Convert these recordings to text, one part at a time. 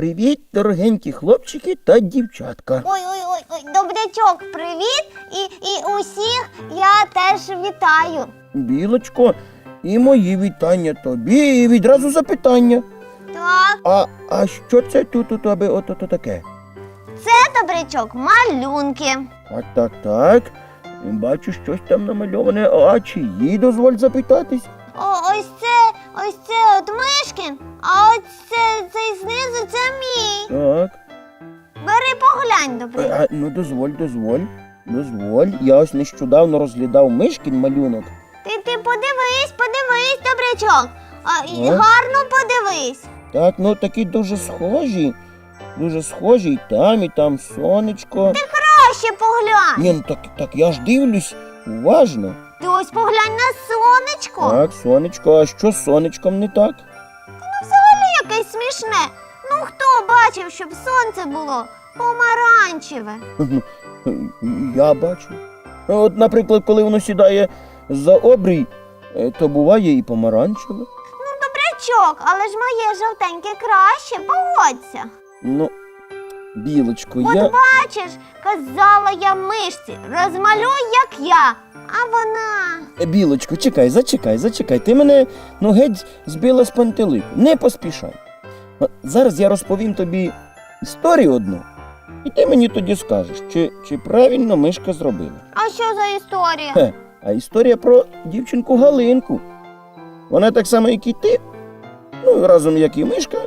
Привіт, дорогенькі хлопчики та дівчатка. Ой, ой, ой, ой, добрячок, привіт! І, і усіх я теж вітаю. Білочко, і мої вітання тобі, і відразу запитання. Так, А, а що це тут у тебе ото таке? це добрячок, малюнки. Так, так, так. Бачу, щось там намальоване. А чиї дозволь запитатись? О, ось це, ось це от Мишкін, а ось це, Так. Бери поглянь, добрячок. А, ну дозволь, дозволь. Дозволь. Я ось нещодавно розглядав мишкін малюнок. Ти, ти подивись, подивись, добрячок. А, і А? гарно подивись. Так, ну такі дуже схожі. Дуже схожі і там, і там сонечко. Краще поглянь. Ні, ну так, так я ж дивлюсь уважно. Ти ось поглянь на сонечко. Так, сонечко, а що з сонечком не так? Взагалі якесь смішне. Хто бачив, щоб сонце було помаранчеве? Я бачу. От, наприклад, коли воно сідає за обрій, е, то буває і помаранчеве. Ну, добрячок, але ж моє жовтеньке краще, погодься. Ну, білочко, От я. бачиш, казала я мишці, розмалюй, як я. А вона. Е, Білочко, чекай, зачекай, зачекай. Ти мене ну геть збила з пантелику. Не поспішай. Зараз я розповім тобі історію одну, і ти мені тоді скажеш, чи, чи правильно мишка зробила. А що за історія? Хе, а історія про дівчинку Галинку. Вона так само, як і ти, ну, разом як і мишка,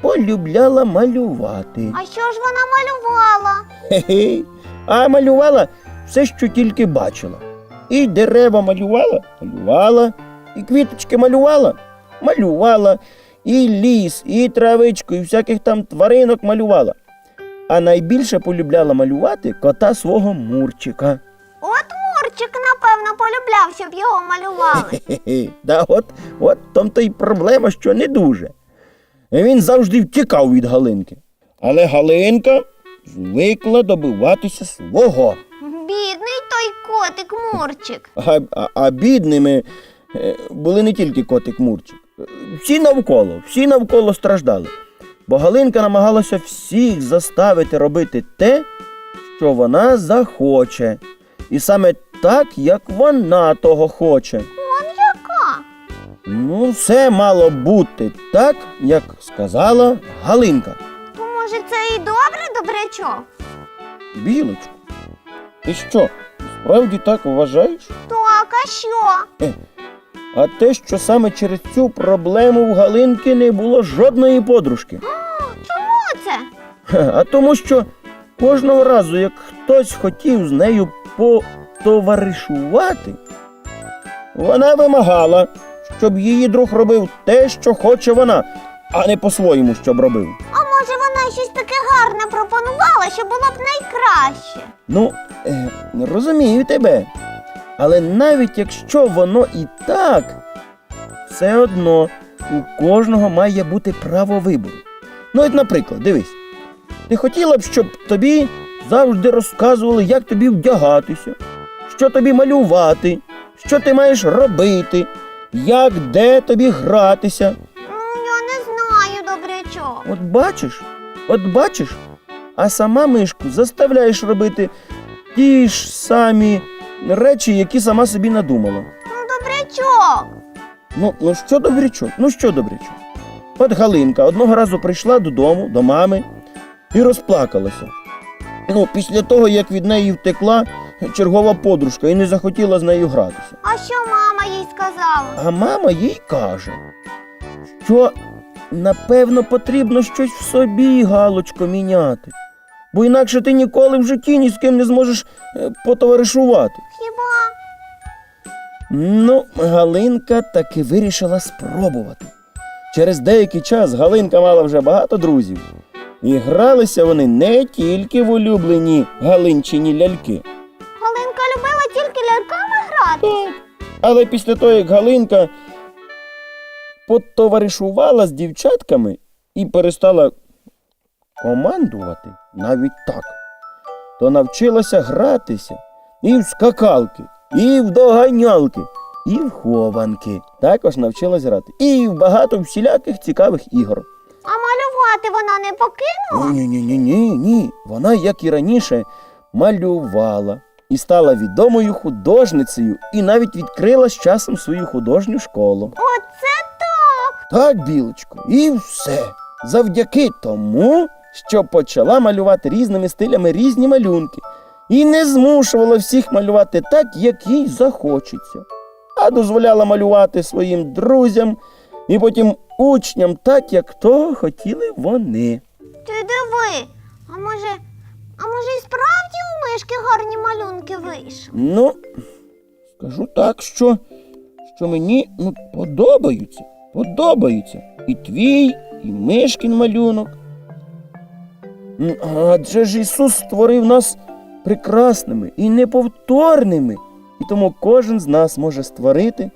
полюбляла малювати. А що ж вона малювала? Хе-хе. А малювала все, що тільки бачила. І дерева малювала, малювала, і квіточки малювала, малювала, і ліс, і травичку, і всяких там тваринок малювала. А найбільше полюбляла малювати кота свого Мурчика. От Мурчик, напевно, полюбляв, щоб його малювали. Хе-хе. Да, от, от том то й проблема, що не дуже. Він завжди втікав від Галинки. Але Галинка звикла добиватися свого. Бідний той котик Мурчик. А, а, а бідними е, були не тільки котик Мурчик. Е, Всі навколо, всі навколо страждали. Бо Галинка намагалася всіх заставити робити те, що вона захоче. І саме так, як вона того хоче. Он яка? Ну, все мало бути так, як сказала Галинка. То може це і добре, добрячок? Білочку. Ти що, справді так вважаєш? Так, а що? А те, що саме через цю проблему в Галинки не було жодної подружки. Чому це? А тому, що кожного разу, як хтось хотів з нею потоваришувати, вона вимагала, щоб її друг робив те, що хоче вона, а не по-своєму, щоб робив. А може вона щось таке гарне пропонувала, що було б найкраще? Ну, е, розумію тебе. Але навіть якщо воно і так, все одно у кожного має бути право вибору. Ну, от, наприклад, дивись, ти хотіла б, щоб тобі завжди розказували, як тобі вдягатися, що тобі малювати, що ти маєш робити, як де тобі гратися. Ну, я не знаю, добрячок. От бачиш, от бачиш, а сама мишку заставляєш робити ті ж самі речі, які сама собі надумала. Ну, добрячок. Ну, ну що добрячок? Ну що добрячок? От Галинка одного разу прийшла додому, до мами і розплакалася. Ну, після того, як від неї втекла чергова подружка і не захотіла з нею гратися. А що мама їй сказала? А мама їй каже, що напевно потрібно щось в собі, Галочко, міняти. Бо інакше ти ніколи в житті ні з ким не зможеш е, потоваришувати. Хіба? Ну, Галинка таки вирішила спробувати. Через деякий час Галинка мала вже багато друзів. І гралися вони не тільки в улюблені Галинчині ляльки. Галинка любила тільки ляльками грати. Але після того, як Галинка потоваришувала з дівчатками і перестала командувати навіть так, то навчилася гратися і в скакалки, і в доганялки, і в хованки. Також навчилась грати. І в багато всіляких цікавих ігор. А малювати малювати вона не покинула? Ні, ні, ні, ні, ні. Вона, як і раніше, малювала і стала відомою художницею, і навіть відкрила з часом свою художню школу. Оце так. Так, білочко, і все. Завдяки тому, що почала малювати різними стилями різні малюнки, і не змушувала всіх малювати так, як їй захочеться, а дозволяла малювати своїм друзям і потім учням так, як того хотіли вони. Ти диви. А може, а може і справді у мишки гарні малюнки вийшли? Ну, скажу так, що, що мені ну, подобаються. Подобаються. І твій, і мишкін малюнок. Адже ж Ісус створив нас прекрасними і неповторними. І тому кожен з нас може створити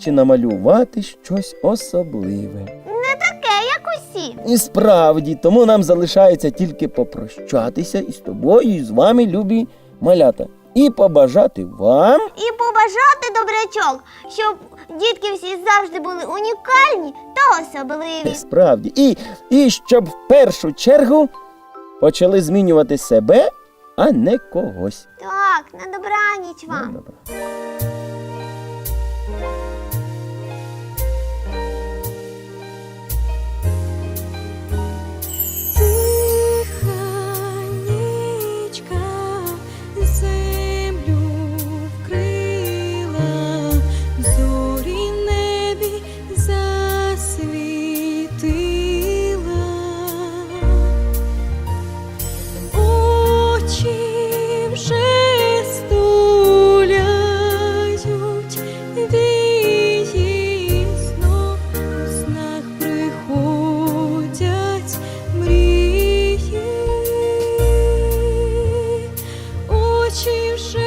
чи намалювати щось особливе. Не таке, як усі. І справді, тому нам залишається тільки попрощатися із тобою, і з вами, любі малята, і побажати вам. І побажати добрячок, щоб дітки всі завжди були унікальні та особливі. Справді. І, і щоб в першу чергу почали змінювати себе, а не когось. Так, на добраніч вам. На Тиха очі вже